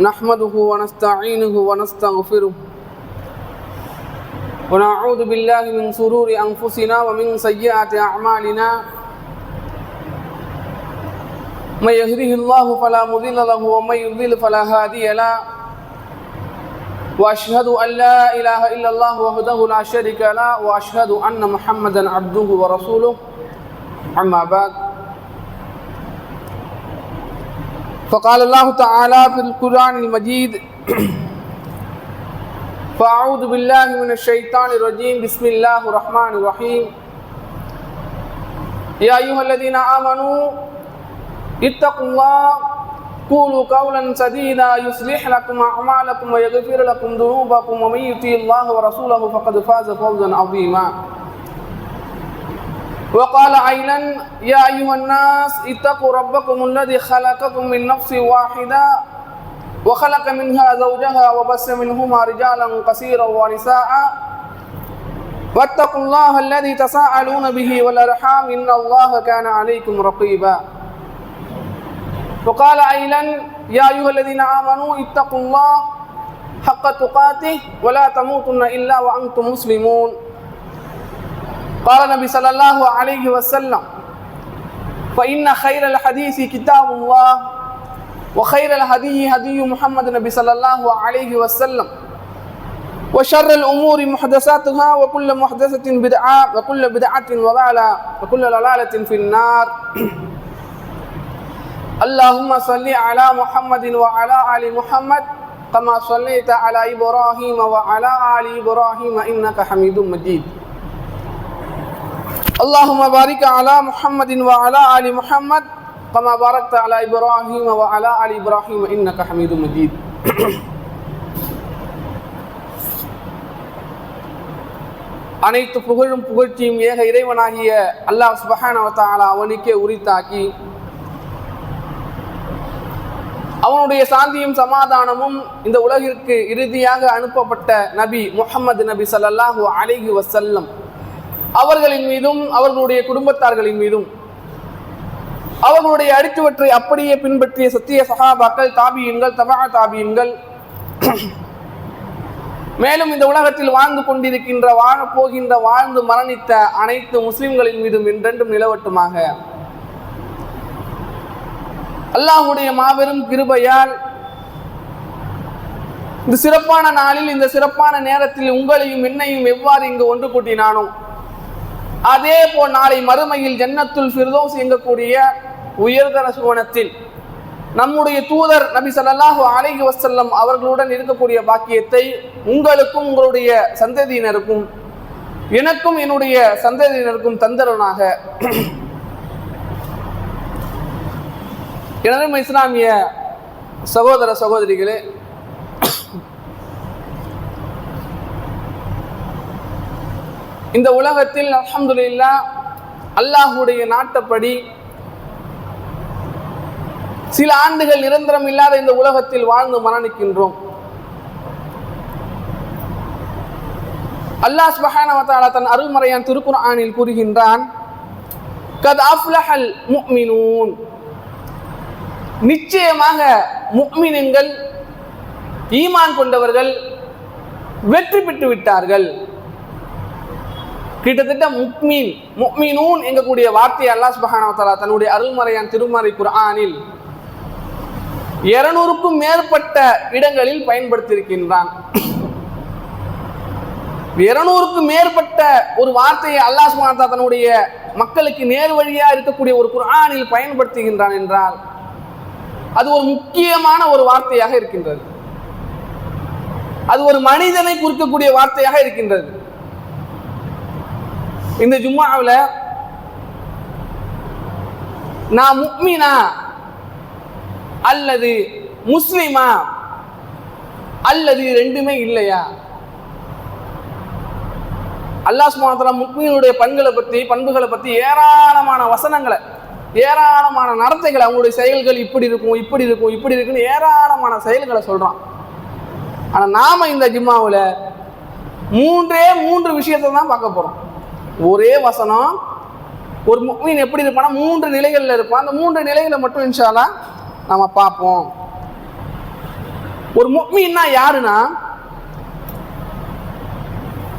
نحمده ونستعينه ونستغفره. ونعوذ بالله من شرور أنفسنا ومن سيئات أعمالنا. من يهده الله فلا مضل له ومن يضلل فلا هادي له. وأشهد أن لا إله إلا الله وحده لا شريك له وأشهد أن محمدا عبده ورسوله. أما بعد فقال الله تعالى في القرآن المجيد فأعوذ بالله من الشيطان الرجيم بسم الله الرحمن الرحيم. يا أيها الذين آمنوا اتقوا الله قولوا قولا سديدا يصلح لكم أعمالكم ويغفر لكم ذنوبكم ومن يطيع الله ورسوله فقد فاز فوزا عظيما. وقال أيضا يا أيها الناس اتقوا ربكم الذي خلقكم من نفس واحدة وخلق منها زوجها وبس منهما رجالا كثيرا ونساء. واتقوا الله الذي تساءلون به والأرحام إن الله كان عليكم رقيبا. وقال أيضا يا أيها الذين آمنوا اتقوا الله حق تقاته ولا تموتن إلا وأنتم مسلمون. قال النبي صلى الله عليه وسلم فإن خير الحديث كتاب الله وخير الهدي هدي محمد النبي صلى الله عليه وسلم وشر الأمور محدثاتها وكل محدثة بدعة وكل بدعة ضلالة وكل ضلالة في النار. اللهم صل على محمد وعلى آل محمد كما صليت على إبراهيم وعلى آل إبراهيم إنك حميد مجيد. اللهم بارك على محمد وعلى آل محمد كما باركت على إبراهيم وعلى آل إبراهيم إنك حميد مجيد அனைத்து புகழும் புகழ்ச்சியும் ஏக இறைவனாகிய அல்லாஹ் சுபஹானவத்தாலா அவனுக்கே உரித்தாக்கி அவனுடைய சாந்தியும் சமாதானமும் இந்த உலகிற்கு இறுதியாக அனுப்பப்பட்ட நபி முகமது நபி சல்லாஹூ அலிஹி வசல்லம் அவர்களின் மீதும் அவர்களுடைய குடும்பத்தார்களின் மீதும். அவர்களுடைய அடித்துவற்றை அப்படியே பின்பற்றிய சத்திய சகாபாக்கள் தாபியன்கள் தபா தாபியன்கள். மேலும் இந்த உலகத்தில் வாழ்ந்து கொண்டிருக்கின்ற வாழப்போகின்ற வாழ்ந்து மரணித்த அனைத்து முஸ்லிம்களின் மீதும் என்றென்றும் நிலவட்டுமாக. அல்லாஹுடைய மாபெரும் கிருபையால் இந்த சிறப்பான நாளில் இந்த சிறப்பான நேரத்தில் உங்களையும் என்னையும் எவ்வாறு இங்கு ஒன்று கூட்டினானோ அதே போல் நாளை மறுமையில் ஜன்னத்துல் ஃபிர்தோஸ் இயங்கக்கூடிய உயர்தர சுவனத்தில் நம்முடைய தூதர் நபி சல்லாஹு அலைஹி வசல்லம் அவர்களுடன் இருக்கக்கூடிய பாக்கியத்தை உங்களுக்கும் உங்களுடைய சந்ததியினருக்கும் எனக்கும் என்னுடைய சந்ததியினருக்கும் தந்தரனாக எனது இஸ்லாமிய சகோதர சகோதரிகளே இந்த உலகத்தில் அலமதுல்லா அல்லாஹுடைய நாட்டப்படி சில ஆண்டுகள் நிரந்தரம் இல்லாத இந்த உலகத்தில் வாழ்ந்து மரணிக்கின்றோம். அல்லாஹ் சுபஹானவத்தாலா தன் அருள்மறையான் திருக்குர்ஆனில் கூறுகின்றான் கத் அஃப்லஹல் நிச்சயமாக முக்மினங்கள் ஈமான் கொண்டவர்கள் வெற்றி பெற்று விட்டார்கள். கிட்டத்தட்ட முக்மீன் முக்மீனூன் எங்கக்கூடிய வார்த்தையை அல்லாஹ் சுபஹானவத்தாலா தன்னுடைய அருள்மறையான் திருமறை குர்ஆனில் இருநூறுக்கும் மேற்பட்ட இடங்களில் பயன்படுத்தியிருக்கின்றான். இருநூறுக்கும் மேற்பட்ட ஒரு வார்த்தையை அல்லாஹ் சுபானத்தா தன்னுடைய மக்களுக்கு நேர் வழியா இருக்கக்கூடிய ஒரு குர்ஆனில் பயன்படுத்துகின்றான் என்றால் அது ஒரு முக்கியமான ஒரு வார்த்தையாக இருக்கின்றது. அது ஒரு மனிதனை குறிக்கக்கூடிய வார்த்தையாக இருக்கின்றது. இந்த ஜும்மாவில் நான் முக்மினா அல்லது முஸ்லிமா அல்லது ரெண்டுமே இல்லையா? அல்லாஹ் சுமாத்தலா முக்மீனுடைய பண்களை பற்றி பண்புகளை பற்றி ஏராளமான வசனங்களை ஏராளமான நடத்தைகளை அவங்களுடைய செயல்கள் இப்படி இருக்கும் இப்படி இருக்கும் இப்படி இருக்குன்னு ஏராளமான செயல்களை சொல்கிறான் ஆனால் நாம் இந்த ஜிம்மாவில் மூன்றே மூன்று விஷயத்தை தான் பார்க்க போகிறோம் ஒரே வசனம். ஒரு முக்மீன் எப்படி இருப்பானா மூன்று நிலைகளில் இருப்பான். அந்த மூன்று நிலைகளை மட்டும் இன்ஷாலா நம்ம பார்ப்போம். ஒரு முக்மீன்னா யாருன்னா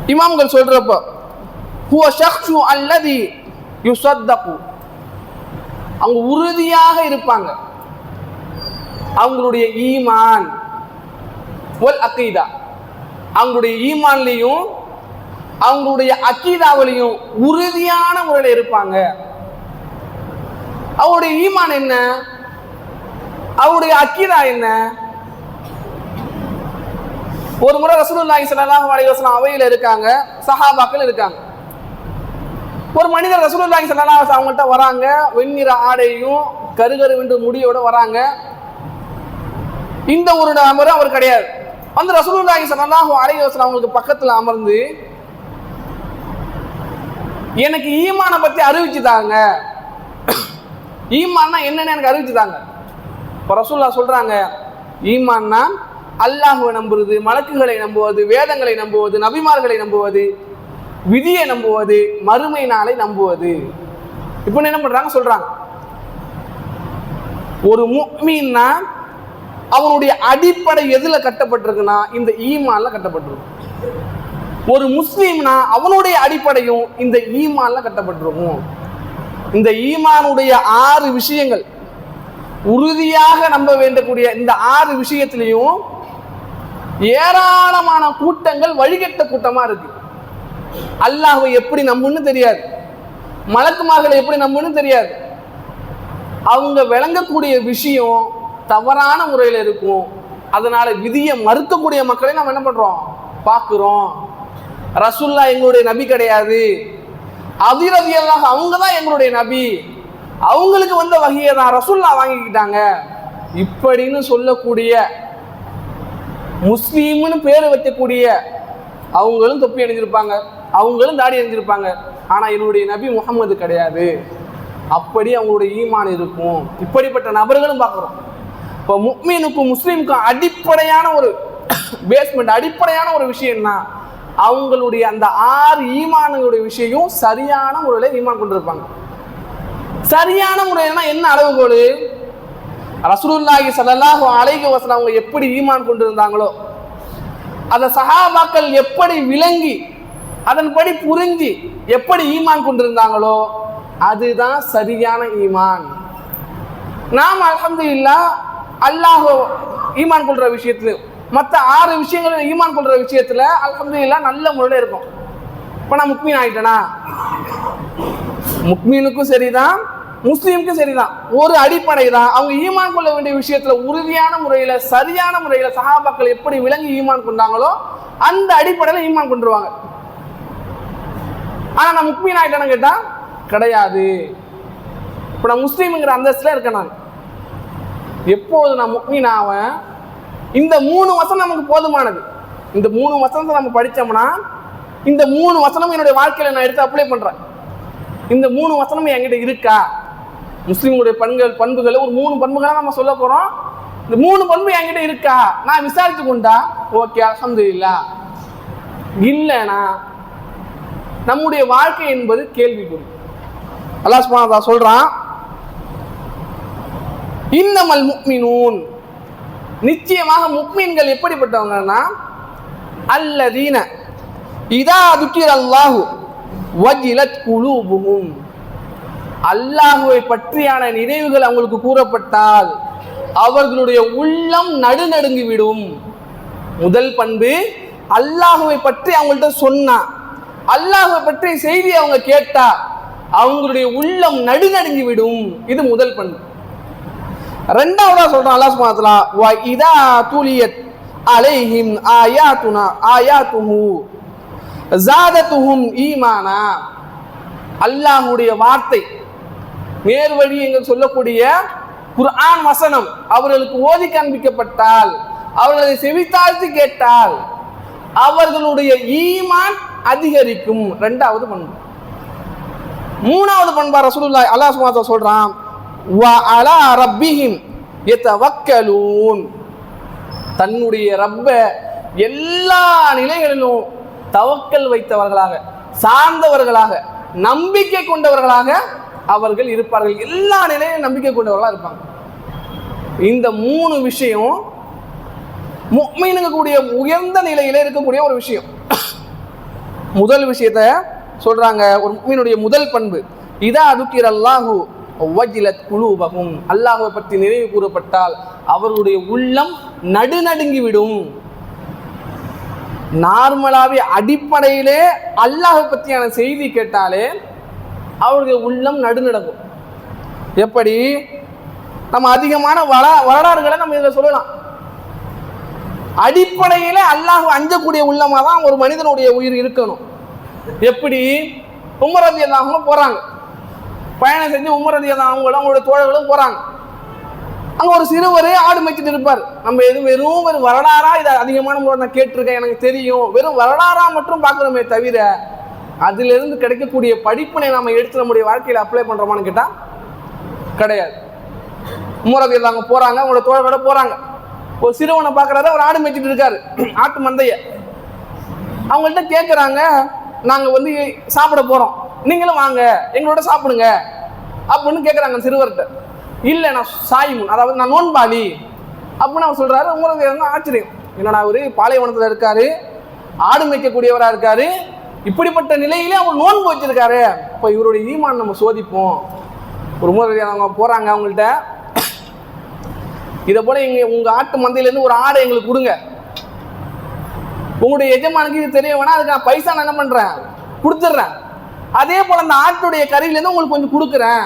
இமாம்கள் சொல்றப்போ ஹுவ ஷக்ஷு அல்லதி யுசத்தகு. அவங்க உறுதியாக இருப்பாங்க. அவங்களுடைய ஈமான் ஒல் அக்கீதா அவங்களுடைய ஈமான்லையும் அவங்களுடைய அக்கீதாவிலையும் உறுதியான முறையில் இருப்பாங்க. அவருடைய ஈமான் என்ன? அவருடைய அக்கீதா என்ன? ஒரு முறை ரசூலுல்லாஹி ஸல்லல்லாஹு அலைஹி வஸல்லம் அவையில இருக்காங்க சஹாபாக்கள் இருக்காங்க. ஒரு மனிதர் ரசூலுல்லாஹி ஸல்லல்லாஹு அலைஹி அவங்கள்ட்ட வராங்க வெண்ணிற ஆடையும் கருகருவென்று முடியோட வராங்க. இந்த ஒரு நபர் அவர் கிடையாது. அந்த ரசூலுல்லாஹி ஸல்லல்லாஹு அலைஹி வஸல்லம் அவங்களுக்கு பக்கத்துல அமர்ந்து எனக்கு ஈமானை பத்தி அறிவிச்சு தாங்க ஈமான்னா என்னன்னு எனக்கு அறிவிச்சு தாங்க இப்போ ரசூல்லா சொல்றாங்க ஈமான்னா அல்லாஹுவை நம்புறது மலக்குகளை நம்புவது வேதங்களை நம்புவது நபிமார்களை நம்புவது விதியை நம்புவது மறுமை நாளை நம்புவது. இப்போ என்ன பண்றாங்க சொல்றாங்க. ஒரு முக்மீன்னா அவனுடைய அடிப்படை எதுல கட்டப்பட்டிருக்குன்னா இந்த ஈமான்ல கட்டப்பட்டிருக்கும். ஒரு முஸ்லீம்னா அவனுடைய அடிப்படையும் இந்த ஈமான்ல கட்டப்பட்டிருக்கும். இந்த ஈமானுடைய ஆறு விஷயங்கள் உறுதியாக நம்ப வேண்டக்கூடிய இந்த ஆறு விஷயத்திலையும் ஏராளமான கூட்டங்கள் வழிகட்ட கூட்டமா இருக்கு. அல்லாஹை எப்படி நம்புன்னு தெரியாது. மலக்குமார்களை எப்படி நம்புன்னு தெரியாது. அவங்க விளங்கக்கூடிய விஷயம் தவறான முறையில் இருக்கும். அதனால விதியை மறுக்கக்கூடிய மக்களை நம்ம என்ன பண்றோம்? பார்க்குறோம். ரசுல்லா எங்களுடைய நபி கிடையாது. அதிரதி எல்லாம் அவங்க தான் எங்களுடைய நபி. அவங்களுக்கு வந்த வகையை தான் ரசுல்லா வாங்கிக்கிட்டாங்க. இப்படின்னு சொல்லக்கூடிய முஸ்லீம்னு பேர் வைக்கக்கூடிய அவங்களும் தொப்பி அணிஞ்சிருப்பாங்க. அவங்களும் தாடி அணிஞ்சிருப்பாங்க. ஆனால் என்னுடைய நபி முகமது கிடையாது. அப்படி அவங்களுடைய ஈமான் இருக்கும். இப்படிப்பட்ட நபர்களும் பார்க்குறோம். இப்போ முக்மீனுக்கும் முஸ்லீமுக்கும் அடிப்படையான ஒரு பேஸ்மெண்ட் அடிப்படையான ஒரு விஷயம்னா அவங்களுடைய அந்த ஆறு ஈமானுடைய விஷயம் சரியான முறையில் ஈமான் கொண்டிருப்பாங்க. சரியான முறையில்னா என்ன அளவுகோல்? ரசூலுல்லாஹி ஸல்லல்லாஹு அலைஹி வஸல்லம் அவங்க எப்படி ஈமான் கொண்டிருந்தாங்களோ அந்த சஹாபாக்கள் எப்படி விளங்கி அதன்படி புரிஞ்சு எப்படி ஈமான் கொண்டிருந்தாங்களோ அதுதான் சரியான ஈமான். நாம் அலமது இல்லா அல்லாஹோ ஈமான் கொள்ற விஷயத்துல மற்ற ஆறு விஷயங்கள் ஈமான் கொள்ற விஷயத்துல அல்ஹம்துலில்லாஹ் நல்ல முறையில் இருக்கும். இப்போ நான் முக்மீன் ஆயிட்டேனா? முக்மீனுக்கும் சரிதான் முஸ்லீமுக்கும் சரிதான். ஒரு அடிப்படை தான் அவங்க ஈமான் கொள்ள வேண்டிய விஷயத்துல உறுதியான முறையில சரியான முறையில சகாபாக்கள் எப்படி விளங்கி ஈமான் கொண்டாங்களோ அந்த அடிப்படையில ஈமான் கொண்டுருவாங்க. ஆனா நான் முக்மீன் ஆயிட்டேன்னு கேட்டா கிடையாது. இப்போ நான் முஸ்லீம்ங்கிற அந்தஸ்துல இருக்கேன் நான். எப்போது நான் முக்மீன் ஆவேன்? இந்த மூணு வசனம் நமக்கு போதுமானது. இந்த மூணு வசனத்தை நம்ம படித்தோம்னா இந்த மூணு வசனம் என்னுடைய வாழ்க்கையில நான் எடுத்து அப்ளை பண்றேன். இந்த மூணு வசனம் என்கிட்ட இருக்கா? முஸ்லீம்களுடைய பண்புகள் பண்புகளை ஒரு மூணு பண்புகளாக நம்ம சொல்ல போறோம். இந்த மூணு பண்பு என்கிட்ட இருக்கா? நான் விசாரித்து கொண்டா ஓகே அலமதுல்லா இல்லைனா நம்முடைய வாழ்க்கை என்பது கேள்விக்குறி. அல்லாஹ் சுப்ஹானஹு சொல்கிறான் சொல்றான் இன்னமல் முக்மினூன் நிச்சயமாக முக்மீன்கள் எப்படிப்பட்டவங்கன்னா அல்லதீன இதா துக்கிர அல்லாஹு வஜிலத் குலூபுஹும். அல்லாஹுவை பற்றியான நினைவுகள் அவங்களுக்கு கூறப்பட்டால் அவர்களுடைய உள்ளம் நடுநடுங்கி விடும். முதல் பண்பு அல்லாஹுவை பற்றி அவங்கள்ட்ட சொன்னா அல்லாஹுவை பற்றி செய்தி அவங்க கேட்டா அவங்களுடைய உள்ளம் நடுநடுங்கி விடும். இது முதல் பண்பு. ரெண்டாவதா சொல்றான் அல்லாஹ் சுப்ஹானஹு வ தஆலா வ இதா துலியத் அலைஹிம் ஆயாத்துனா ஆயாத்துஹு ஜாதத்துஹும் ஈமானா? அல்லாஹ்வுடைய வார்த்தை நேர்வழி என்று சொல்லக்கூடிய குர்ஆன் வசனம் அவர்களுக்கு ஓதி காண்பிக்கப்பட்டால் அவர்களை செவித்தாழ்த்து கேட்டால் அவர்களுடைய ஈமான் அதிகரிக்கும். ரெண்டாவது பண்பு. மூணாவது பண்பா ரசூலுல்லாஹி அல்லாஹ் சுப்ஹானஹு சொல்றான் அலா ரப்பிஹிம் எத்தவக்கலூன் தன்னுடைய ரப்ப எல்லா நிலைகளிலும் தவக்கல் வைத்தவர்களாக சார்ந்தவர்களாக நம்பிக்கை கொண்டவர்களாக அவர்கள் இருப்பார்கள். எல்லா நிலையிலும் நம்பிக்கை கொண்டவர்களாக இருப்பாங்க. இந்த மூணு விஷயம் முக்மீனுக்கு கூடிய உயர்ந்த நிலையில இருக்கக்கூடிய ஒரு விஷயம். முதல் விஷயத்த சொல்றாங்க ஒரு முக்மீனுடைய முதல் பண்பு. இதா அதுக்கிற அல்லாஹு வஜிலத் குழுபகும் அல்லாஹுவை பற்றி நினைவு கூறப்பட்டால் அவர்களுடைய உள்ளம் நடுநடுங்கி விடும் நார்மலாவே அடிப்படையிலே அல்லாஹை பற்றியான செய்தி கேட்டாலே அவருடைய உள்ளம் நடுநடங்கும். எப்படி? நம்ம அதிகமான வள வரலாறுகளை நம்ம இதில் சொல்லலாம். அடிப்படையில் அல்லாஹ் அஞ்சக்கூடிய உள்ளமா தான் ஒரு மனிதனுடைய உயிர் இருக்கணும். எப்படி? உமரதி அல்லாஹும் போறாங்க. பயணம் செஞ்சு உமரதி அவங்களும் அவங்களோட தோழர்களும் போறாங்க. அங்க ஒரு சிறுவர் ஆடு மேய்ச்சிட்டு இருப்பார். நம்ம எதுவும் வெறும் ஒரு வரலாறா இதை அதிகமான முறை நான் கேட்டிருக்கேன் எனக்கு தெரியும். வெறும் வரலாறா மட்டும் பார்க்குறோமே தவிர அதுல இருந்து கிடைக்கக்கூடிய படிப்பினை நாம எடுத்து நம்முடைய வாழ்க்கையில அப்ளை பண்றோமான்னு கேட்டா கிடையாது. உமரதி அங்க போறாங்க அவங்களோட தோழர்களோட போறாங்க. ஒரு சிறுவனை பார்க்குறாரு ஒரு ஆடு மேய்ச்சிட்டு இருக்காரு. ஆட்டு மந்தைய. அவங்கள்ட்ட கேட்குறாங்க நாங்கள் வந்து சாப்பிட போகிறோம் நீங்களும் வாங்க எங்களோட சாப்பிடுங்க அப்படின்னு கேட்குறாங்க சிறுவர்கிட்ட. இல்லை நான் சாயிமுன் அதாவது நான் நோன்பாளி அப்படின்னு அவர் சொல்கிறாரு உங்களுக்கு என்ன ஆச்சரியம்? என்னடா அவர் பாலைவனத்தில் இருக்காரு ஆடு மேய்க்கக்கூடியவராக இருக்காரு இப்படிப்பட்ட நிலையிலே அவர் நோன்பு வச்சிருக்காரு. அப்போ இவருடைய ஈமான் நம்ம சோதிப்போம். ஒரு முறை அவங்க போகிறாங்க அவங்கள்ட்ட. இதை போல இங்கே உங்கள் ஆட்டு மந்தையிலேருந்து ஒரு ஆடை எங்களுக்கு கொடுங்க. உங்களுடைய எஜமானுக்கு இது தெரிய வேணா அதுக்கு நான் பைசா நான் என்ன பண்ணுறேன் கொடுத்துட்றேன். அதே போல அந்த ஆட்டுடைய கறியிலேருந்து உங்களுக்கு கொஞ்சம் கொடுக்குறேன்.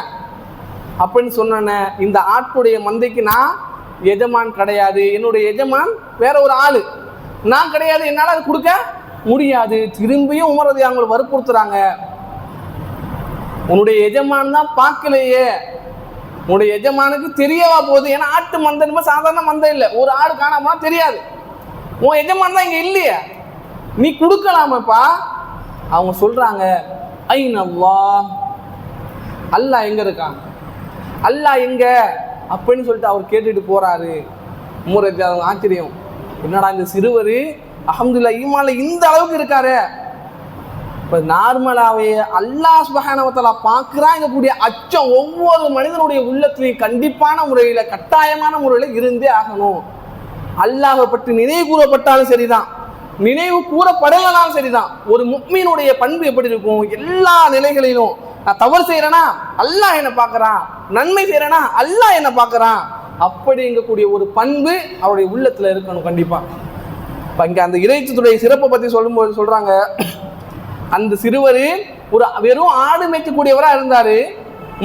அப்படின்னு சொன்னேன்னு இந்த ஆட்டுடைய மந்தைக்கு நான் எஜமான் கிடையாது. என்னுடைய எஜமான் வேற ஒரு ஆளு. நான் கிடையாது என்னால் அது கொடுக்க முடியாது. திரும்பியும் உமரது அவங்களை வற்புறுத்துறாங்க. உன்னுடைய எஜமான் தான் பார்க்கலையே. உன்னுடைய எஜமானுக்கு தெரியவா போகுது. ஏன்னா ஆட்டு மந்தை சாதாரண மந்தம் இல்லை. ஒரு ஆடு காணாம தெரியாது. உன் எஜமான் தான் இங்கே இல்லையே. நீ கொடுக்கலாமப்பா. அவங்க சொல்றாங்க ஐன் அல்லா? அல்லாஹ் எங்கே இருக்கான்? அல்லாஹ் எங்க? அப்படின்னு சொல்லிட்டு அவர் கேட்டுட்டு போறாரு. மூரத்தி அவங்க ஆச்சரியம். என்னடா இந்த சிறுவர்? அஹமதுல்லா ஈமால இந்த அளவுக்கு இருக்காரு. இப்போ நார்மலாகவே அல்லாஹ் சுபஹானவத்தலா பார்க்குறாங்க இருக்கக்கூடிய அச்சம் ஒவ்வொரு மனிதனுடைய உள்ளத்திலையும் கண்டிப்பான முறையில் கட்டாயமான முறையில் இருந்தே ஆகணும். அல்லாஹை பற்றி நினைவு கூறப்பட்டாலும் சரிதான். நினைவு கூறப்படலாம் சரிதான். ஒரு முக்மீனுடைய பண்பு எப்படி இருக்கும்? எல்லா நிலைகளிலும் நான் தவறு செய்கிறேனா அல்லாஹ் என்ன பார்க்கறான். நன்மை செய்கிறேனா அல்லாஹ் என்ன பார்க்குறான். அப்படிங்கக்கூடிய ஒரு பண்பு அவருடைய உள்ளத்தில் இருக்கணும் கண்டிப்பாக இப்போ இங்கே அந்த இறைச்சத்துடைய சிறப்பை பற்றி சொல்லும்போது சொல்கிறாங்க அந்த சிறுவர் ஒரு வெறும் ஆடு மேய்க்கக்கூடியவராக இருந்தார்.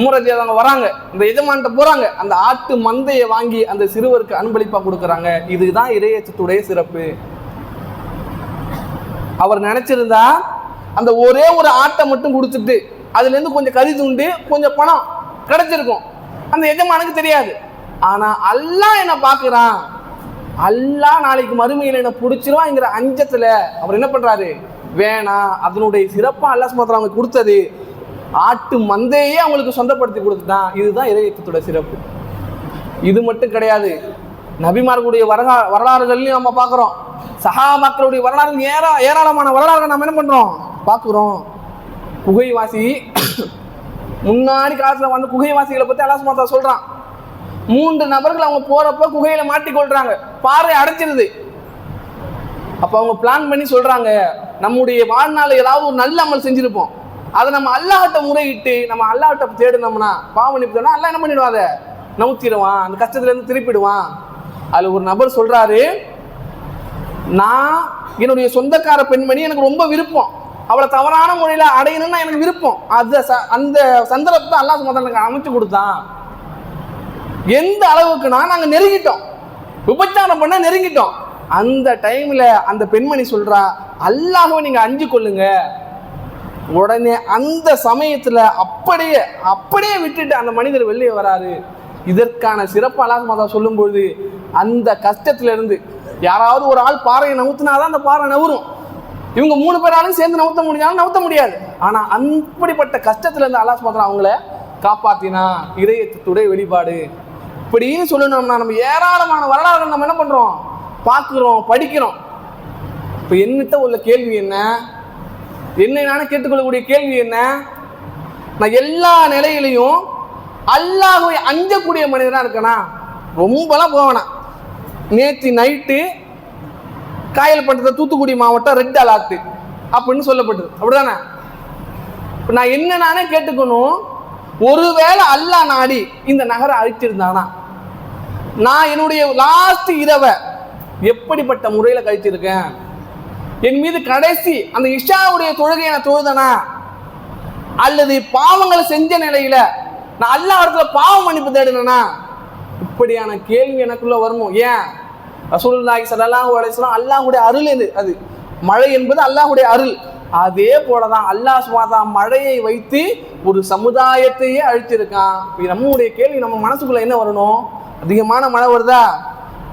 மூரதி அவங்க வராங்க. இந்த எஜமான்ட்ட போகிறாங்க அந்த ஆட்டு மந்தையை வாங்கி அந்த சிறுவருக்கு அன்பளிப்பாக கொடுக்குறாங்க. இதுதான் இறையச்சத்துடைய சிறப்பு. அவர் நினைச்சிருந்தா அந்த ஒரே ஒரு ஆட்டை மட்டும் கொடுத்துட்டு அதுலேருந்து கொஞ்சம் கறி துண்டு கொஞ்சம் பணம் கிடைச்சிருக்கும். அந்த எஜமானுக்கு தெரியாது. ஆனால் அல்லாஹ் என்ன பார்க்குறான். அல்லாஹ் நாளைக்கு மறுமையில் என்ன பிடிச்சிருவாங்கிற அஞ்சத்தில் அவர் என்ன பண்ணுறாரு வேணாம் அதனுடைய சிறப்பாக அல்லாஹ் சுமத்துல அவங்க கொடுத்தது. ஆட்டு மந்தையே அவங்களுக்கு சொந்தப்படுத்தி கொடுத்துட்டான். இதுதான் இறையத்தோட சிறப்பு. இது மட்டும் கிடையாது. நபிமார்களுடைய வரலா வரலாறுகள்லையும் நம்ம பார்க்குறோம். சஹாபாக்களுடைய வரலாறு ஏரா ஏராளமான வரலாறுகள் நம்ம என்ன பண்ணுறோம் பார்க்குறோம். குகைவாசி முன்னாடி காலத்தில் வந்து குகைவாசிகளை பற்றி அல்லாஹ் சுமத்தா சொல்கிறான் மூன்று நபர்கள் அவங்க போகிறப்ப குகையில மாட்டிக்கொள்றாங்க. பாறை அடைச்சிருது அப்போ அவங்க பிளான் பண்ணி சொல்றாங்க நம்முடைய வாழ்நாள் ஏதாவது ஒரு நல்ல அமல் செஞ்சிருப்போம். அதை நம்ம அல்லாட்ட முறையிட்டு நம்ம அல்லாட்ட தேடினோம்னா பாவம் நிப்போம்னா அல்லாஹ் என்ன பண்ணிடுவாத நவுத்திடுவான் அந்த கஷ்டத்துல இருந்து திருப்பிடுவான். அதுல ஒரு நபர் சொல்றாரு நான் என்னுடைய சொந்தக்கார பெண்மணி எனக்கு ரொம்ப விருப்பம். அவளை தவறான முறையில் அடையணும்னா எனக்கு விருப்பம். அந்த ச- அந்த சந்தர்ப்பத்தை அல்லாஹ் சுமத்தா எனக்கு அமைச்சு கொடுத்தான். எந்த அளவுக்குனா நாங்கள் நெருங்கிட்டோம். விபச்சாரம் பண்ண நெருங்கிட்டோம். அந்த டைமில் அந்த பெண்மணி சொல்கிறா அல்லாஹுவை நீங்கள் அஞ்சு கொள்ளுங்க. உடனே அந்த சமயத்தில் அப்படியே அப்படியே விட்டுட்டு அந்த மனிதர் வெளியே வராரு. இதற்கான சிறப்பு அல்லாஹ் மாதா சொல்லும்பொழுது அந்த கஷ்டத்திலிருந்து யாராவது ஒரு ஆள் பாறையை நவுத்தினாதான் அந்த பாறை நவரும். இவங்க மூணு பேராலும் சேர்ந்து நவுத்த முடிஞ்சாலும் நவுத்த முடியாது. ஆனா அப்படிப்பட்ட கஷ்டத்துல இருந்து அல்லாஸ் மாதா அவங்கள காப்பாத்தினா இதயத்துடைய வெளிப்பாடு. இப்படின்னு சொல்லணும்னா நம்ம ஏராளமான வரலாறுகள் நம்ம என்ன பண்றோம்? பார்க்குறோம் படிக்கிறோம். இப்போ என்னிட்ட உள்ள கேள்வி என்ன? என்ன நான் கேட்டுக்கொள்ளக்கூடிய கேள்வி என்ன? நான் எல்லா நிலையிலையும் அல்லாஹ்வை அஞ்சக்கூடிய மனிதனா இருக்கனா? ரொம்பலாம் போவேனா. நேற்று நைட்டு காயல் தூத்துக்குடி மாவட்டம் ரெட் அலாட்டு அப்படின்னு சொல்லப்பட்டது. அப்படிதானே? இப்போ நான் என்ன நானே கேட்டுக்கணும்? ஒருவேளை அல்லாஹ் நாடி இந்த நகரை அழிச்சிருந்தானா? நான் என்னுடைய லாஸ்ட் இரவை எப்படிப்பட்ட முறையில் கழிச்சிருக்கேன்? என் மீது கடைசி அந்த இஷாவுடைய தொழுகையை நான் தொழுதனா? அல்லது பாவங்களை செஞ்ச நிலையில நான் அல்லா இடத்துல பாவம் மன்னிப்பு தேடினா இப்படியான கேள்வி எனக்குள்ள வரணும் ஏன்? ரசூலுல்லாஹி ஸல்லல்லாஹு அலையம் அல்லாஹுடைய அருள் இது அது மழை என்பது அல்லாஹுடைய அருள். அதே போலதான் அல்லாஹ் சுமாதா மழையை வைத்து ஒரு சமுதாயத்தையே அழிச்சிருக்கான் நம்முடைய கேள்வி நம்ம மனசுக்குள்ள என்ன வரணும்? அதிகமான மழை வருதா?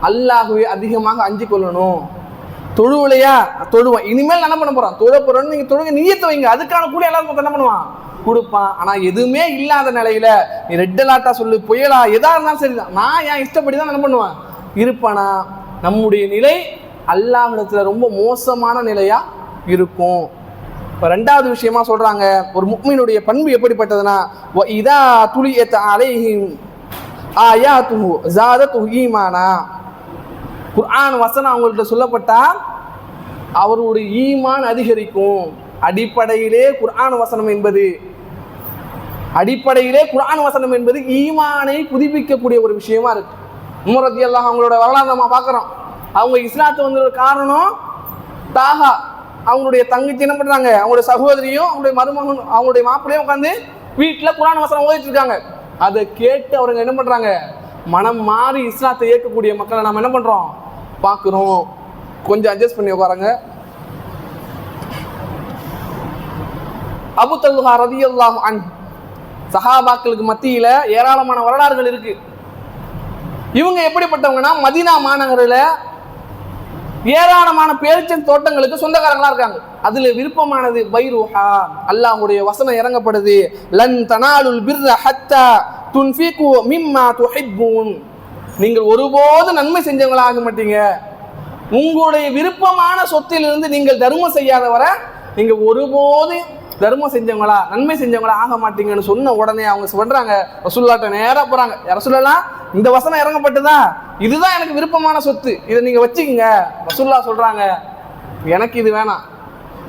அல்லாஹுவே அதிகமாக அஞ்சு கொள்ளணும். தொழுவலையா? தொழுவான். இனிமேல் என்ன பண்ண போறான்? தொழ போறோம்னு நீங்க தொழுங்க நீயத்தை வைங்க. அதுக்கான கூட எல்லாரும் என்ன பண்ணுவான்? கொடுப்பான். ஆனா எதுவுமே இல்லாத நிலையில நீ ரெட் அலாட்டா சொல்லு புயலா எதா இருந்தாலும் சரிதான். நான் என் இஷ்டப்படி தான் என்ன பண்ணுவேன்? இருப்பானா? நம்முடைய நிலை அல்லாஹிடத்துல ரொம்ப மோசமான நிலையா இருக்கும். இப்போ ரெண்டாவது விஷயமா சொல்றாங்க ஒரு முக்மீனுடைய பண்பு எப்படிப்பட்டதுன்னா வ இதா துளியத் அலைஹிம் ஆயாத்துஹு ஜாத ஈமானா? குர்ஆன் வசனம் அவங்கள்ட்ட சொல்லப்பட்டா அவருடைய ஈமான் அதிகரிக்கும். அடிப்படையிலே குர்ஆன் வசனம் என்பது அடிப்படையிலே குர்ஆன் வசனம் என்பது ஈமானை புதுப்பிக்கக்கூடிய ஒரு விஷயமா இருக்கு. உமரத்தி எல்லாம் அவங்களோட வரலாறு நம்ம பார்க்குறோம். அவங்க இஸ்லாத்து வந்தது காரணம் தாகா அவங்களுடைய தங்கச்சி என்ன பண்றாங்க? அவங்களுடைய சகோதரியும் அவங்களுடைய மருமகன் அவங்களுடைய மாப்பிள்ளையும் உட்காந்து வீட்டில் குரான் வசனம் ஓதிட்டு இருக்காங்க. அதை கேட்டு அவருங்க என்ன பண்றாங்க? மனம் மாறி இஸ்லாத்தை ஏற்கக்கூடிய மக்களை நம்ம என்ன பண்ணுறோம் பார்க்குறோம். கொஞ்சம் அட்ஜஸ்ட் பண்ணி உட்காருங்க. அபு தல்ஹா ரதியல்லாஹு அன் சஹாபாக்களுக்கு மத்தியில் ஏராளமான வரலாறுகள் இருக்கு. இவங்க எப்படிப்பட்டவங்கன்னா? மதீனா மாநகரில் ஏராளமான பேரிச்சன் தோட்டங்களுக்கு சொந்தக்காரங்களா இருக்காங்க. அதுல விருப்பமானது பைருஹா அல்லாஹ்வுடைய வசனம் இறங்கப்படுது. லன் தனாலுல் பிர்ர ஹத்தா துன்ஃபிகு மிம்மா துஹிப்பூன். நீங்கள் ஒருபோது நன்மை செஞ்சவங்களாக ஆக மாட்டீங்க. உங்களுடைய விருப்பமான சொத்திலிருந்து நீங்கள் தர்மம் செய்யாத வரை நீங்கள் ஒருபோது தர்மம் செஞ்சவங்களா நன்மை செஞ்சவங்களா ஆக மாட்டீங்கன்னு சொன்ன உடனே அவங்க சொல்றாங்க. ரசூல்லாட்ட நேராக போறாங்க. ரசூலெல்லாம் இந்த வசனம் இறங்கப்பட்டதா? இதுதான் எனக்கு விருப்பமான சொத்து. இதை நீங்க வச்சுக்கோங்க. ரசூல்லா சொல்றாங்க. எனக்கு இது வேணாம்.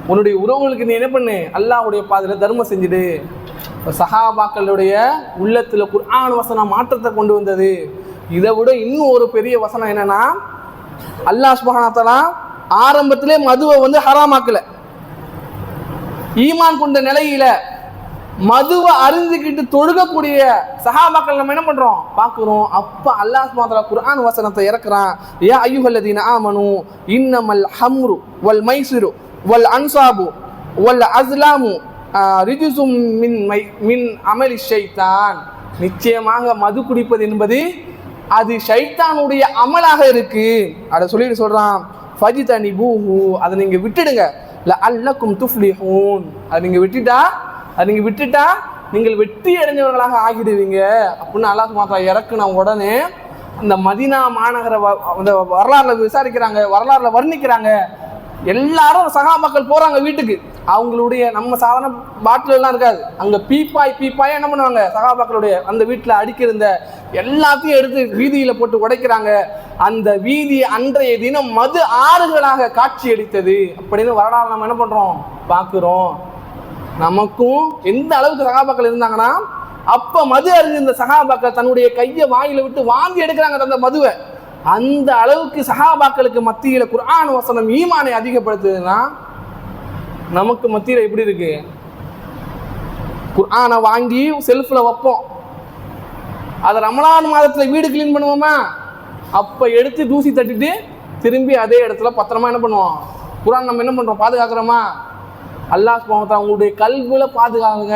உன்னுடைய உறவுகளுக்கு நீ என்ன பண்ணு? அல்லாஹ்வுடைய பாதையில தர்மம் செஞ்சுடு. சஹாபாக்களுடைய உள்ளத்துல குர்ஆன் வசனம் மாற்றத்தை கொண்டு வந்தது. இதை விட இன்னும் ஒரு பெரிய வசனம் என்னன்னா அல்லாஹ் சுப்ஹானஹு ஆரம்பத்திலே மதுவை வந்து ஹராமாக்கல. ஈமான் கொண்ட நிலையில மதுவை அருந்திக்கிட்டு தொழுகக்கூடிய சஹாபாக்கள் நம்ம என்ன பண்றோம்? பார்க்குறோம். அப்ப அல்லாஹ் சுப்ஹானஹு குர்ஆன் வசனத்தை இறக்குறான். ஏ அய்யுஹல்லதீன ஆமனு இன்னமல் ஹம்ரு வல் மைசிரு வல் அன்சாபு வல் அஸ்லாமு ரிஜுசும் மின் மை மின் அமலி ஷைத்தான் நிச்சயமாக மது குடிப்பது என்பது அது ஷைத்தானுடைய அமலாக இருக்கு. அதை சொல்லிட்டு சொல்கிறான் ஃபஜி தனி பூஹு அதை நீங்கள் விட்டுடுங்க. இல்லை அல்லக்கும் துஃப்லிஹூன் அதை நீங்கள் விட்டுட்டா அதை நீங்கள் விட்டுட்டா நீங்கள் வெற்றி அடைஞ்சவர்களாக ஆகிடுவீங்க. அப்படின்னு அல்லாஹ் மாத்தா இறக்குன உடனே அந்த மதினா மாநகர வ- அந்த வரலாறுல விசாரிக்கிறாங்க வரலாறுல வர்ணிக்கிறாங்க. எல்லாரும் மக்கள் போறாங்க வீட்டுக்கு. அவங்களுடைய நம்ம சாதாரண பாட்டிலெல்லாம் இருக்காது. அங்கே பீப்பாய் பீப்பாய் என்ன பண்ணுவாங்க? சகாபாக்களுடைய அந்த வீட்டில் அடிக்கிருந்த எல்லாத்தையும் எடுத்து வீதியில் போட்டு உடைக்கிறாங்க. அந்த வீதி அன்றைய தினம் மது ஆறுகளாக காட்சி அடித்தது அப்படின்னு வரலாறு நம்ம என்ன பண்ணுறோம் பார்க்குறோம். நமக்கும் எந்த அளவுக்கு சகாபாக்கள் இருந்தாங்கன்னா அப்போ மது அறிஞ்சிருந்த சகாபாக்கள் தன்னுடைய கையை வாயில விட்டு வாந்தி எடுக்கிறாங்க அந்த மதுவை. அந்த அளவுக்கு சகாபாக்களுக்கு மத்தியில் குரான் வசனம் ஈமானை அதிகப்படுத்துதுன்னா நமக்கு மத்தியில் எப்படி இருக்கு? குர்ஆனை வாங்கி செல்ஃபில் வைப்போம். அதை ரமலான் மாதத்தில் வீடு க்ளீன் பண்ணுவோமா? அப்போ எடுத்து தூசி தட்டிட்டு திரும்பி அதே இடத்துல பத்திரமா என்ன பண்ணுவோம்? குரான் நம்ம என்ன பண்ணுறோம் பாதுகாக்கிறோமா? அல்லாஹ் போகத்தான் உங்களுடைய கல்வியில் பாதுகாங்க.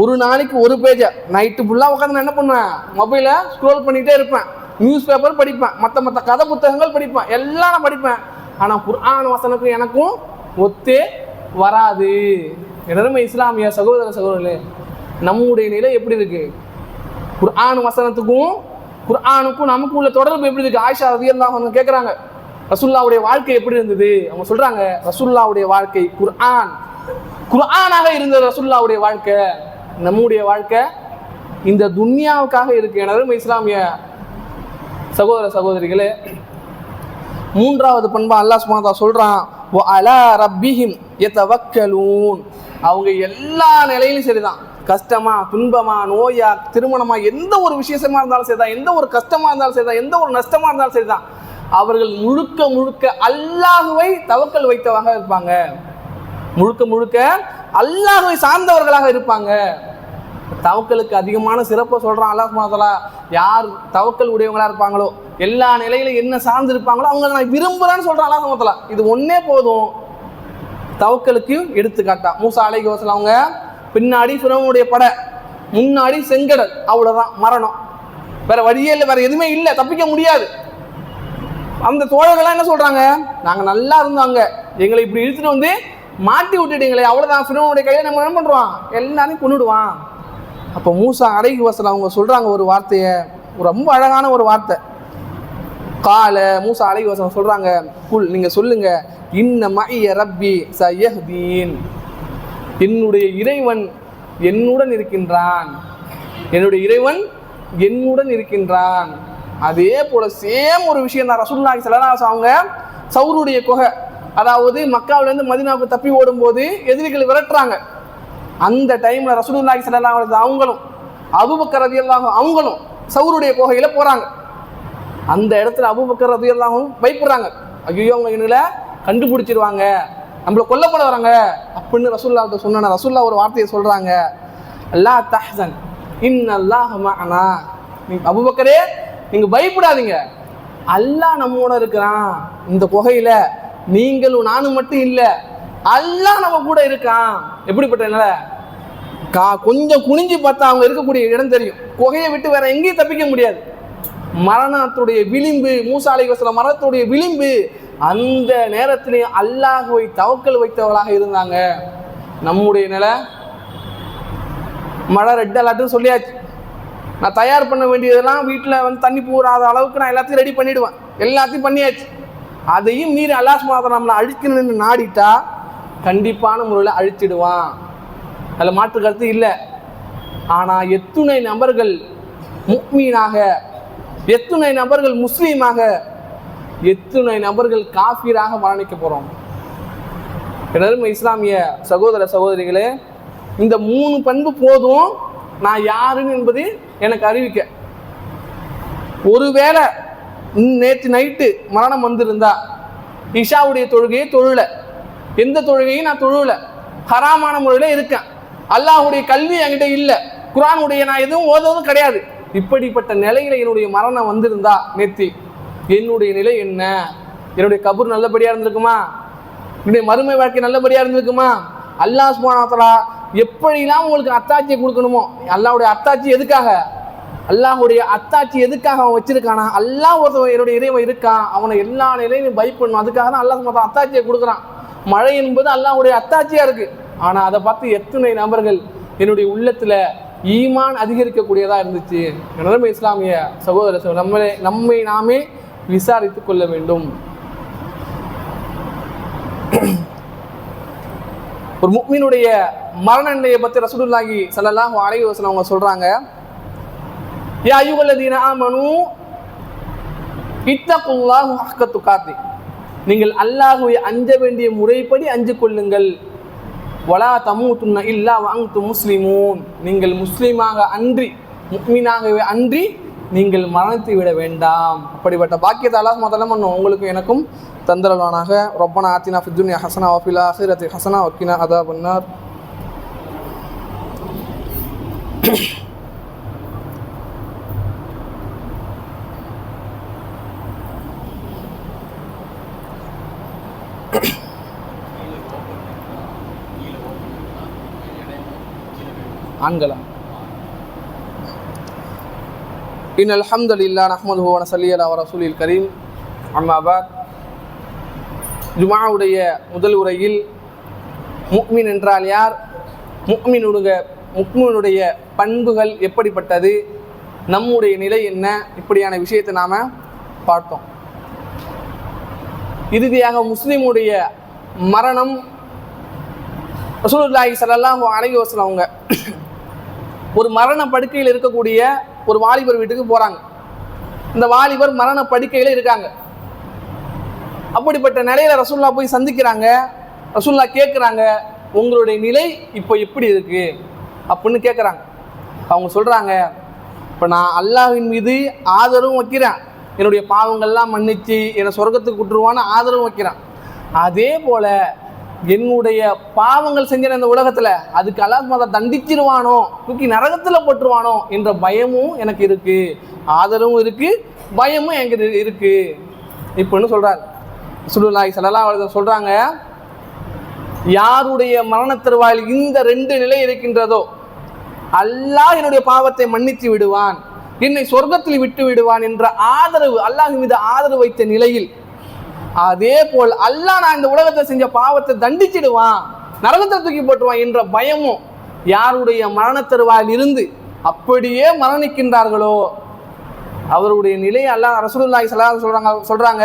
ஒரு நாளைக்கு ஒரு பேஜை. நைட்டு ஃபுல்லாக உட்காந்து நான் என்ன பண்ணுவேன்? மொபைலை ஸ்க்ரோல் பண்ணிகிட்டே இருப்பேன். நியூஸ் பேப்பர் படிப்பேன். மற்ற மற்ற கதை புத்தகங்கள் படிப்பேன். எல்லாம் நான் படிப்பேன். ஆனால் குர்ஆன் வசனக்கும் எனக்கும் ஒத்தே வராது. எனதுமே இஸ்லாமிய சகோதர சகோதரர்களே நம்முடைய நிலை எப்படி இருக்கு? குர்ஆன் வசனத்துக்கும் குர்ஆனுக்கும் நமக்கு உள்ள தொடர்பு எப்படி இருக்கு? ஆயிஷா ரதியல்லாஹு அவங்க கேட்குறாங்க ரசுல்லாவுடைய வாழ்க்கை எப்படி இருந்தது? அவங்க சொல்றாங்க ரசுல்லாவுடைய வாழ்க்கை குர்ஆன். குர்ஆனாக இருந்த ரசுல்லாவுடைய வாழ்க்கை. நம்முடைய வாழ்க்கை இந்த துன்யாவுக்காக இருக்கு. எனரும் இஸ்லாமிய சகோதர சகோதரிகளே மூன்றாவது பண்பா அல்லாஹ் சுமாதா சொல்றான் அலா ரப்பிஹிம் எத்தவக்கலூன் அவங்க எல்லா நிலையிலும் சரிதான். கஷ்டமா துன்பமா நோயா திருமணமா எந்த ஒரு விசேஷமா இருந்தாலும் சரிதான். எந்த ஒரு கஷ்டமா இருந்தாலும் சரிதான். எந்த ஒரு நஷ்டமா இருந்தாலும் சரிதான். அவர்கள் முழுக்க முழுக்க அல்லாஹுவை தவக்கல் வைத்தவங்க இருப்பாங்க. முழுக்க முழுக்க அல்லாஹுவை சார்ந்தவர்களாக இருப்பாங்க. தவக்கலுக்கு அதிகமான சிறப்பை சொல்கிறான் அல்லாஹ் சுமாதலா யார் தவக்கல் உடையவங்களாக இருப்பாங்களோ எல்லா நிலையிலும் என்ன சார்ந்து இருப்பாங்களோ அவங்க நான் விரும்புகிறேன்னு சொல்றான் அல்லாஹ் சுமாதலா இது ஒன்றே போதும். தவக்கலுக்கு எடுத்துக்காட்டா. மூசா அலை வஸல்லம் அவங்க பின்னாடி ஃபிரௌனுடைய படை முன்னாடி செங்கடல் அவ்வளோதான் மரணம். வேற வழியே இல்லை வேற எதுவுமே இல்லை தப்பிக்க முடியாது. அந்த தோழர்கள்லாம் என்ன சொல்றாங்க? நாங்க நல்லா இருந்தாங்க எங்களை இப்படி இழுத்துட்டு வந்து மாட்டி விட்டுட்டீங்களே அவ்வளவுதான். ஃபிரௌனுடைய கையில நம்ம என்ன பண்றோம்? எல்லாரையும் கொண்டுடுவான் அப்போ மூசா அலைஹி வஸல்லம் அவங்க சொல்கிறாங்க ஒரு வார்த்தையை ரொம்ப அழகான ஒரு வார்த்தை. கால மூசா அலைஹி வஸல்லம் சொல்கிறாங்க குல் நீங்கள் சொல்லுங்க இன்ன மைய ரப்பி சயஹ்தீன். என்னுடைய இறைவன் என்னுடன் இருக்கின்றான். என்னுடைய இறைவன் என்னுடன் இருக்கின்றான். அதே போல சேம் ஒரு விஷயம் தான் ரசூல்லாஹி ஸல்லல்லாஹு அவங்க சௌருடைய குகை. அதாவது மக்காவிலேருந்து மதினாவுக்கு தப்பி ஓடும்போது எதிரிகள் விரட்டுறாங்க. அந்த டைம்ல ரசூலுல்லாஹி ஸல்லல்லாஹு அலைஹி வஸல்லம் அவங்களும் அபூபக்கர் ரலியல்லாஹு அவங்களும் சவுருடைய குகையில போறாங்க. அந்த இடத்துல அபூபக்கர் ரலியல்லாஹு பயப்படுறாங்க. ஐயோ அவங்க எங்களை கண்டுபிடிச்சிருவாங்க. நம்மள கொல்லப்பட வராங்க. அப்படின்னு ரசூல்லா சொன்னா ரசூல்லா ஒரு வார்த்தையை சொல்றாங்க. அல்லா தஹ்சன் இன்னல்லாஹ் மஅனா. நீங்க அபூபக்கரே நீங்க பயப்படாதீங்க. அல்லாஹ் நம்மோட இருக்கிறான். இந்த குகையில நீங்களும் நானும் மட்டும் இல்லை. அல்லாஹ் நம்ம கூட இருக்கான். எப்படிப்பட்ட நிலை கா கொஞ்சம் குனிஞ்சு பார்த்தா அவங்க இருக்கக்கூடிய இடம் தெரியும். குகையை விட்டு வேற எங்கேயும் தப்பிக்க முடியாது. மரணத்துடைய விளிம்பு மூசாலை வசல மரணத்துடைய விளிம்பு அந்த நேரத்திலே அல்லாஹுவை தவக்கல் வைத்தவர்களாக இருந்தாங்க. நம்முடைய நிலை மழை ரெட் அலர்ட்னு சொல்லியாச்சு. நான் தயார் பண்ண வேண்டியதெல்லாம் வீட்டில் வந்து தண்ணி பூராத அளவுக்கு நான் எல்லாத்தையும் ரெடி பண்ணிடுவேன். எல்லாத்தையும் பண்ணியாச்சு. அதையும் மீறி அல்லாஹ் மாதம் நம்மளை அழிக்கணும்னு நாடிட்டா கண்டிப்பான முறையில் அழிச்சிடுவான். அதில் மாற்று கருத்து இல்லை. ஆனால் எத்துணை நபர்கள் முக்மீனாக எத்துணை நபர்கள் முஸ்லீமாக எத்துணை நபர்கள் காஃபீராக மரணிக்க போகிறோம் எனது இஸ்லாமிய சகோதர சகோதரிகளே இந்த மூணு பண்பு போதும். நான் யாருன்னு என்பது எனக்கு அறிவிக்க. ஒருவேளை நேற்று நைட்டு மரணம் வந்திருந்தா இஷாவுடைய தொழுகையை தொழுல. எந்த தொழுகையும் நான் தொழுல ஹராமான முறையில் இருக்கேன். அல்லாஹுடைய கல்வி என்கிட்ட இல்லை. குரானுடைய நான் எதுவும் ஓதுவதும் கிடையாது. இப்படிப்பட்ட நிலையில என்னுடைய மரணம் வந்திருந்தா நேத்தி என்னுடைய நிலை என்ன? என்னுடைய கபூர் நல்லபடியா இருந்திருக்குமா? என்னுடைய மறுமை வாழ்க்கை நல்லபடியா இருந்திருக்குமா? அல்லாஹ் சுப்ஹானஹு எப்படிலாம் உங்களுக்கு அத்தாட்சியை கொடுக்கணுமோ அல்லாஹ்வுடைய அத்தாட்சி எதுக்காக? அல்லாஹுடைய அத்தாட்சி எதுக்காக அவன் வச்சிருக்கானா? அல்லாஹ் ஒருத்தவன் என்னுடைய இறைவன் இருக்கான். அவனை எல்லா நிலையிலும் பண்ணும் அதுக்காக தான் அல்லாஹ் அத்தாட்சியை கொடுக்குறான். மழை என்பது அல்லாவுடைய அத்தாட்சியா இருக்கு. ஆனா அதை பார்த்து எத்தனை நபர்கள் என்னுடைய உள்ளத்துல ஈமான் அதிகரிக்கக்கூடியதா இருந்துச்சு? எனது இஸ்லாமிய சகோதர சகோதரர், நம்மளே நம்மை நாமே விசாரித்துக் கொள்ள வேண்டும். ஒரு முக்மீனுடைய மரண நிலையை பத்தி ரசூலுல்லாஹி ஸல்லல்லாஹு அலைஹி வஸல்லம் அவங்க சொல்றாங்க. யா அய்யுஹல்லதீன ஆமனு இத்தகுல்லாஹு ஹக்க துகாத்தி. நீங்கள் அல்லாஹுவை அஞ்ச வேண்டிய முறைப்படி அஞ்சு கொள்ளுங்கள். வலா தமூத்துன்ன இல்லா வாங்கு முஸ்லிமூன். நீங்கள் முஸ்லீமாக அன்றி முக்மீனாகவே அன்றி நீங்கள் மரணத்தை விட வேண்டாம். அப்படிப்பட்ட பாக்கியத்தை அல்லாஹ் முதல்ல பண்ணும். உங்களுக்கும் எனக்கும் தந்தரவானாக ரொப்பனா ஆத்தினா ஃபித்துன்யா ஹசனா வஃபிலா ஆஹிரத்தி ஹசனா வக்கீனா அதா பண்ணார் ஆண்களா இன் அல்ஹம்து இல்லா அஹமது வ நஸல்லி அலா ரசூலில் கரீம் அம்மாபாத் ஜுமாவுடைய முதல் உரையில் முக்மின் என்றால் யார்? முக்மினுடைய முக்மினுடைய பண்புகள் எப்படிப்பட்டது? நம்முடைய நிலை என்ன? இப்படியான விஷயத்தை நாம் பார்த்தோம். இறுதியாக முஸ்லீமுடைய மரணம். ரசூலுல்லாஹி ஸல்லல்லாஹு அலைஹி வசலம் அவங்க ஒரு மரண படுக்கையில் இருக்கக்கூடிய ஒரு வாலிபர் வீட்டுக்கு போறாங்க. இந்த வாலிபர் மரண படுக்கையில் இருக்காங்க. அப்படிப்பட்ட நிலையில ரசூல்லா போய் சந்திக்கிறாங்க. ரசூல்லா கேட்குறாங்க உங்களுடைய நிலை இப்போ எப்படி இருக்கு? அப்படின்னு கேட்குறாங்க அவங்க சொல்றாங்க இப்போ நான் அல்லாஹின் மீது ஆதரவும் வைக்கிறேன். என்னுடைய பாவங்கள்லாம் மன்னிச்சு என்னை சொர்க்கத்துக்கு விட்டுருவான்னு ஆதரவும் வைக்கிறேன். அதே போல என்னுடைய பாவங்கள் செஞ்சன இந்த உலகத்தில் அதுக்கு அல்லாஹ் மதம் தண்டிச்சிருவானோ தூக்கி நரகத்தில் போட்டுருவானோ என்ற பயமும் எனக்கு இருக்கு. ஆதரவும் இருக்கு பயமும் என்கிட்ட இருக்கு. இப்போன்னு சொல்றாரு? சுடுலாய் சல்லா சொல்றாங்க யாருடைய மரணத் தருவாயில் இந்த ரெண்டு நிலை இருக்கின்றதோ அல்லாஹ் என்னுடைய பாவத்தை மன்னித்து விடுவான் என்னை சொர்க்கத்தில் விட்டு விடுவான் என்ற ஆதரவு அல்லாஹ் மீது ஆதரவு வைத்த நிலையில் அதே போல் அல்லாஹ் நான் இந்த உலகத்தை செஞ்ச பாவத்தை தண்டிச்சிடுவான் நரகத்தை தூக்கி போட்டுருவான் என்ற பயமும் யாருடைய மரணத்தருவால் இருந்து அப்படியே மரணிக்கின்றார்களோ? அவருடைய நிலையை அல்லா ரசூலுல்லாஹி ஸல்லல்லாஹு சொல்றாங்க சொல்றாங்க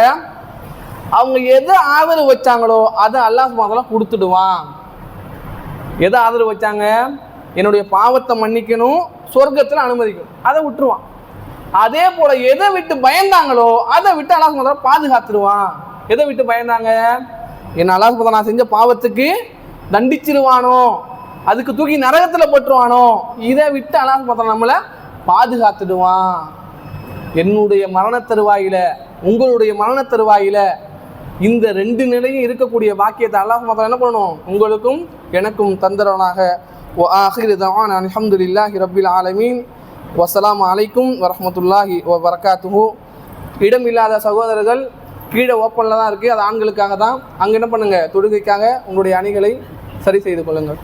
அவங்க எதை ஆதரவு வச்சாங்களோ அதை அல்லாஹ் முதல்ல கொடுத்துடுவான். எதை ஆதரவு வச்சாங்க? என்னுடைய பாவத்தை மன்னிக்கணும் சொர்க்கத்தில் அனுமதிக்கணும் அதை விட்டுருவான். அதே போல எதை விட்டு பயந்தாங்களோ அதை விட்டு அல்லாஹ் முதல்ல பாதுகாத்துருவான். எதை விட்டு பயந்தாங்க? என்ன அல்லாஹ் நான் செஞ்ச பாவத்துக்கு தண்டிச்சிருவானோ? அதுக்கு தூக்கி நரகத்தில் போட்டுருவானோ? இதை விட்டு அல்லாஹ் பார்த்தா நம்மளை பாதுகாத்துடுவான். என்னுடைய மரண தருவாயில உங்களுடைய மரண தருவாயில இந்த ரெண்டு நிலையும் இருக்கக்கூடிய பாக்கியத்தை அல்லாஹ் பார்த்தா என்ன பண்ணணும்? உங்களுக்கும் எனக்கும் தந்தரவனாக. ஆஹிர் தவான். அலமதுல்லாஹி ரபில் ஆலமீன். வசலாம் அலைக்கும் வரமத்துல்லாஹி வரகாத்துஹூ இடமில்லாத சகோதரர்கள் கீழே ஓப்பனில் தான் இருக்குது அது ஆண்களுக்காக தான். அங்கே என்ன பண்ணுங்கள் தொழுகைக்காக உங்களுடைய அணிகளை சரி செய்து கொள்ளுங்கள்.